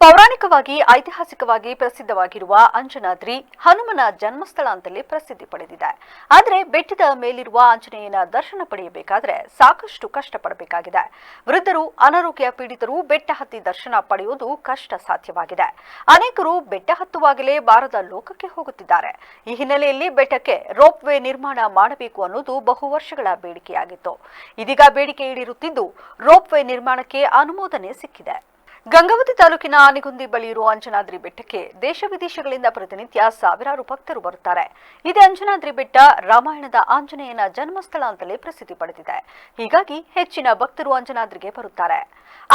ಪೌರಾಣಿಕವಾಗಿ, ಐತಿಹಾಸಿಕವಾಗಿ ಪ್ರಸಿದ್ಧವಾಗಿರುವ ಅಂಜನಾದ್ರಿ ಹನುಮನ ಜನ್ಮಸ್ಥಳ ಅಂತಲೇ ಪ್ರಸಿದ್ಧಿ ಪಡೆದಿದೆ. ಆದರೆ ಬೆಟ್ಟದ ಮೇಲಿರುವ ಆಂಜನೇಯನ ದರ್ಶನ ಪಡೆಯಬೇಕಾದ್ರೆ ಸಾಕಷ್ಟು ಕಷ್ಟಪಡಬೇಕಾಗಿದೆ. ವೃದ್ಧರು, ಅನಾರೋಗ್ಯ ಪೀಡಿತರು ಬೆಟ್ಟ ಹತ್ತಿ ದರ್ಶನ ಪಡೆಯುವುದು ಕಷ್ಟ ಸಾಧ್ಯವಾಗಿದೆ. ಅನೇಕರು ಬೆಟ್ಟ ಹತ್ತುವಾಗಲೇ ಬಾರದ ಲೋಕಕ್ಕೆ ಹೋಗುತ್ತಿದ್ದಾರೆ. ಈ ಹಿನ್ನೆಲೆಯಲ್ಲಿ ಬೆಟ್ಟಕ್ಕೆ ರೋಪ್ ವೇ ನಿರ್ಮಾಣ ಮಾಡಬೇಕು ಅನ್ನೋದು ಬಹು ವರ್ಷಗಳ ಬೇಡಿಕೆಯಾಗಿತ್ತು. ಇದೀಗ ಬೇಡಿಕೆ ಈಡೇರುತ್ತಿದ್ದು ರೋಪ್ ವೇ ನಿರ್ಮಾಣಕ್ಕೆ ಅನುಮೋದನೆ ಸಿಕ್ಕಿದೆ. ಗಂಗಾವತಿ ತಾಲೂಕಿನ ಆನೆಗುಂದಿ ಬಳಿ ಇರುವ ಅಂಜನಾದ್ರಿ ಬೆಟ್ಟಕ್ಕೆ ದೇಶ ವಿದೇಶಗಳಿಂದ ಪ್ರತಿನಿತ್ಯ ಸಾವಿರಾರು ಭಕ್ತರು ಬರುತ್ತಾರೆ. ಇದೇ ಅಂಜನಾದ್ರಿ ಬೆಟ್ಟ ರಾಮಾಯಣದ ಆಂಜನೇಯನ ಜನ್ಮಸ್ಥಳ ಅಂತಲೇ ಪ್ರಸಿದ್ಧಿ ಪಡೆದಿದೆ. ಹೀಗಾಗಿ ಹೆಚ್ಚಿನ ಭಕ್ತರು ಅಂಜನಾದ್ರಿಗೆ ಬರುತ್ತಾರೆ.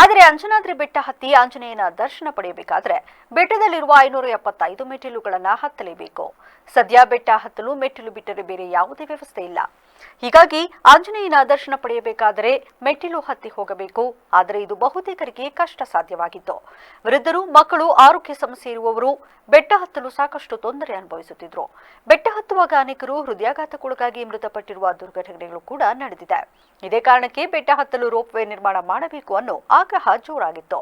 ಆದರೆ ಅಂಜನಾದ್ರಿ ಬೆಟ್ಟ ಹತ್ತಿ ಆಂಜನೇಯನ ದರ್ಶನ ಪಡೆಯಬೇಕಾದ್ರೆ ಬೆಟ್ಟದಲ್ಲಿರುವ ಐನೂರ ಎಪ್ಪತ್ತೈದು ಮೆಟ್ಟಿಲುಗಳನ್ನ ಹತ್ತಲೇಬೇಕು. ಸದ್ಯ ಬೆಟ್ಟ ಹತ್ತಲು ಮೆಟ್ಟಿಲು ಬಿಟ್ಟರೆ ಬೇರೆ ಯಾವುದೇ ವ್ಯವಸ್ಥೆ ಇಲ್ಲ. ಹೀಗಾಗಿ ಆಂಜನೇಯನ ದರ್ಶನ ಪಡೆಯಬೇಕಾದರೆ ಮೆಟ್ಟಿಲು ಹತ್ತಿ ಹೋಗಬೇಕು. ಆದರೆ ಇದು ಬಹುತೇಕರಿಗೆ ಕಷ್ಟ ಸಾಧ್ಯವಾಗಿತ್ತು ವೃದ್ಧರು, ಮಕ್ಕಳು, ಆರೋಗ್ಯ ಸಮಸ್ಯೆ ಇರುವವರು ಬೆಟ್ಟ ಹತ್ತಲು ಸಾಕಷ್ಟು ತೊಂದರೆ ಅನುಭವಿಸುತ್ತಿದ್ರು. ಬೆಟ್ಟ ಹತ್ತುವಾಗ ಅನೇಕರು ಹೃದಯಾಘಾತಕ್ಕೊಳಗಾಗಿ ಮೃತಪಟ್ಟಿರುವ ದುರ್ಘಟನೆಗಳು ಕೂಡ ನಡೆದಿದೆ. ಇದೇ ಕಾರಣಕ್ಕೆ ಬೆಟ್ಟ ಹತ್ತಲು ರೋಪ್ ವೇ ನಿರ್ಮಾಣ ಮಾಡಬೇಕು ಅನ್ನೋ ಆಗ್ರಹ ಜೋರಾಗಿತ್ತು.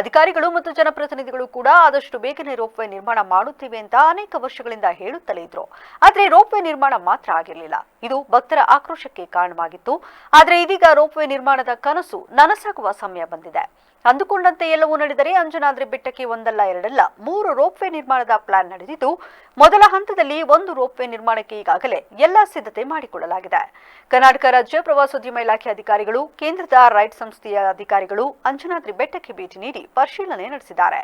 ಅಧಿಕಾರಿಗಳು ಮತ್ತು ಜನಪ್ರತಿನಿಧಿಗಳು ಕೂಡ ಆದಷ್ಟು ಬೇಗನೆ ರೋಪ್ ವೇ ನಿರ್ಮಾಣ ಮಾಡುತ್ತೇವೆ ಅಂತ ಅನೇಕ ವರ್ಷಗಳಿಂದ ಹೇಳುತ್ತಲೇ ಇದ್ರು. ಆದ್ರೆ ರೋಪ್ ವೇ ನಿರ್ಮಾಣ ಮಾತ್ರ ಆಗಿರಲಿಲ್ಲ. ಇದು ಭಕ್ತರ ಆಕ್ರೋಶಕ್ಕೆ ಕಾರಣವಾಗಿತ್ತು. ಆದರೆ ಇದೀಗ ರೋಪ್ ವೇ ನಿರ್ಮಾಣದ ಕನಸು ನನಸಾಗುವ ಸಮಯ ಬಂದಿದೆ. ಅಂದುಕೊಂಡಂತೆ ಎಲ್ಲವೂ ನಡೆದರೆ ಅಂಜನಾದ್ರಿ ಬೆಟ್ಟಕ್ಕೆ ಒಂದಲ್ಲ, ಎರಡಲ್ಲ. ಮೂರು ರೋಪ್ ವೇ ನಿರ್ಮಾಣದ ಪ್ಲಾನ್ ನಡೆದಿದ್ದು, ಮೊದಲ ಹಂತದಲ್ಲಿ ಒಂದು ರೋಪ್ ವೇ ನಿರ್ಮಾಣಕ್ಕೆ ಈಗಾಗಲೇ ಎಲ್ಲ ಸಿದ್ಧತೆ ಮಾಡಿಕೊಳ್ಳಲಾಗಿದೆ. ಕರ್ನಾಟಕ ರಾಜ್ಯ ಪ್ರವಾಸೋದ್ಯಮ ಇಲಾಖೆ ಅಧಿಕಾರಿಗಳು, ಕೇಂದ್ರದ ರೈಟ್ ಸಂಸ್ಥೆಯ ಅಧಿಕಾರಿಗಳು ಅಂಜನಾದ್ರಿ ಬೆಟ್ಟಕ್ಕೆ ಭೇಟಿ ನೀಡಿ ಪರಿಶೀಲನೆ ನಡೆಸಿದ್ದಾರೆ.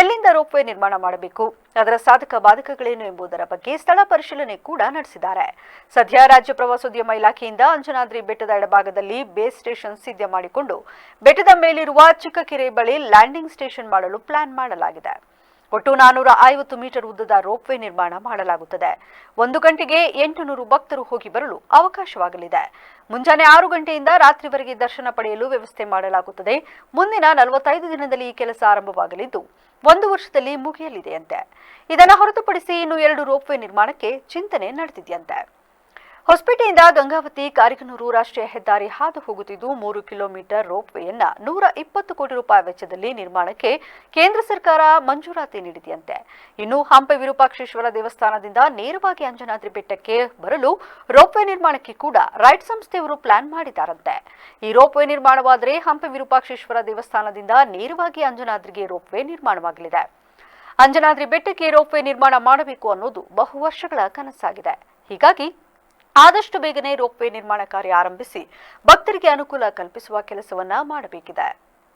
ಎಲ್ಲಿಂದ ರೋಪ್ ವೇ ನಿರ್ಮಾಣ ಮಾಡಬೇಕು, ಅದರ ಸಾಧಕ ಬಾಧಕಗಳೇನು ಎಂಬುದರ ಬಗ್ಗೆ ಸ್ಥಳ ಪರಿಶೀಲನೆ ಕೂಡ ನಡೆಸಿದ್ದಾರೆ. ಸದ್ಯ ರಾಜ್ಯ ಪ್ರವಾಸೋದ್ಯಮ ಇಲಾಖೆಯಿಂದ ಅಂಜನಾದ್ರಿ ಬೆಟ್ಟದ ಎಡಭಾಗದಲ್ಲಿ ಬೇಸ್ ಸ್ಟೇಷನ್ ಸಿದ್ಧ ಮಾಡಿಕೊಂಡು, ಬೆಟ್ಟದ ಮೇಲಿರುವ ಚಿಕ್ಕಕೆರೆ ಬಳಿ ಲ್ಯಾಂಡಿಂಗ್ ಸ್ಟೇಷನ್ ಮಾಡಲು ಪ್ಲಾನ್ ಮಾಡಲಾಗಿದೆ. ಒಟ್ಟು ನಾನೂರ ಐವತ್ತು ಮೀಟರ್ ಉದ್ದದ ರೋಪ್ವೇ ನಿರ್ಮಾಣ ಮಾಡಲಾಗುತ್ತದೆ. ಒಂದು ಗಂಟೆಗೆ ಎಂಟುನೂರು ಭಕ್ತರು ಹೋಗಿ ಬರಲು ಅವಕಾಶವಾಗಲಿದೆ. ಮುಂಜಾನೆ ಆರು ಗಂಟೆಯಿಂದ ರಾತ್ರಿವರೆಗೆ ದರ್ಶನ ಪಡೆಯಲು ವ್ಯವಸ್ಥೆ ಮಾಡಲಾಗುತ್ತದೆ. ಮುಂದಿನ ನಲವತ್ತೈದು ದಿನದಲ್ಲಿ ಈ ಕೆಲಸ ಆರಂಭವಾಗಲಿದ್ದು, ಒಂದು ವರ್ಷದಲ್ಲಿ ಮುಗಿಯಲಿದೆಯಂತೆ. ಇದನ್ನು ಹೊರತುಪಡಿಸಿ ಇನ್ನು ಎರಡು ರೋಪ್ವೇ ನಿರ್ಮಾಣಕ್ಕೆ ಚಿಂತನೆ ನಡೆದಿದೆಯಂತೆ. ಹೊಸಪೇಟೆಯಿಂದ ಗಂಗಾವತಿ ಕಾರಿಕನೂರು ರಾಷ್ಟ್ರೀಯ ಹೆದ್ದಾರಿ ಹಾದು ಹೋಗುತ್ತಿದ್ದು ಮೂರು ಕಿಲೋಮೀಟರ್ ರೋಪ್ವೇಯನ್ನ ನೂರ ಇಪ್ಪತ್ತು ಕೋಟಿ ರೂಪಾಯಿ ವೆಚ್ಚದಲ್ಲಿ ನಿರ್ಮಾಣಕ್ಕೆ ಕೇಂದ್ರ ಸರ್ಕಾರ ಮಂಜೂರಾತಿ ನೀಡಿದೆಯಂತೆ. ಇನ್ನು ಹಂಪೆ ವಿರೂಪಾಕ್ಷೇಶ್ವರ ದೇವಸ್ಥಾನದಿಂದ ನೇರವಾಗಿ ಅಂಜನಾದ್ರಿ ಬೆಟ್ಟಕ್ಕೆ ಬರಲು ರೋಪ್ವೇ ನಿರ್ಮಾಣಕ್ಕೆ ಕೂಡ ರೈಟ್ ಸಂಸ್ಥೆಯವರು ಪ್ಲಾನ್ ಮಾಡಿದ್ದಾರಂತೆ. ಈ ರೋಪ್ವೇ ನಿರ್ಮಾಣವಾದರೆ ಹಂಪೆ ವಿರೂಪಾಕ್ಷೇಶ್ವರ ದೇವಸ್ಥಾನದಿಂದ ನೇರವಾಗಿ ಅಂಜನಾದ್ರಿಗೆ ರೋಪ್ವೇ ನಿರ್ಮಾಣವಾಗಲಿದೆ. ಅಂಜನಾದ್ರಿ ಬೆಟ್ಟಕ್ಕೆ ರೋಪ್ವೇ ನಿರ್ಮಾಣ ಮಾಡಬೇಕು ಅನ್ನೋದು ಬಹು ವರ್ಷಗಳ ಕನಸಾಗಿದೆ. ಹೀಗಾಗಿ ಆದಷ್ಟು ಬೇಗನೆ ರೋಪ್ವೇ ನಿರ್ಮಾಣ ಕಾರ್ಯ ಆರಂಭಿಸಿ ಭಕ್ತರಿಗೆ ಅನುಕೂಲ ಕಲ್ಪಿಸುವ ಕೆಲಸವನ್ನ ಮಾಡಬೇಕಿದೆ.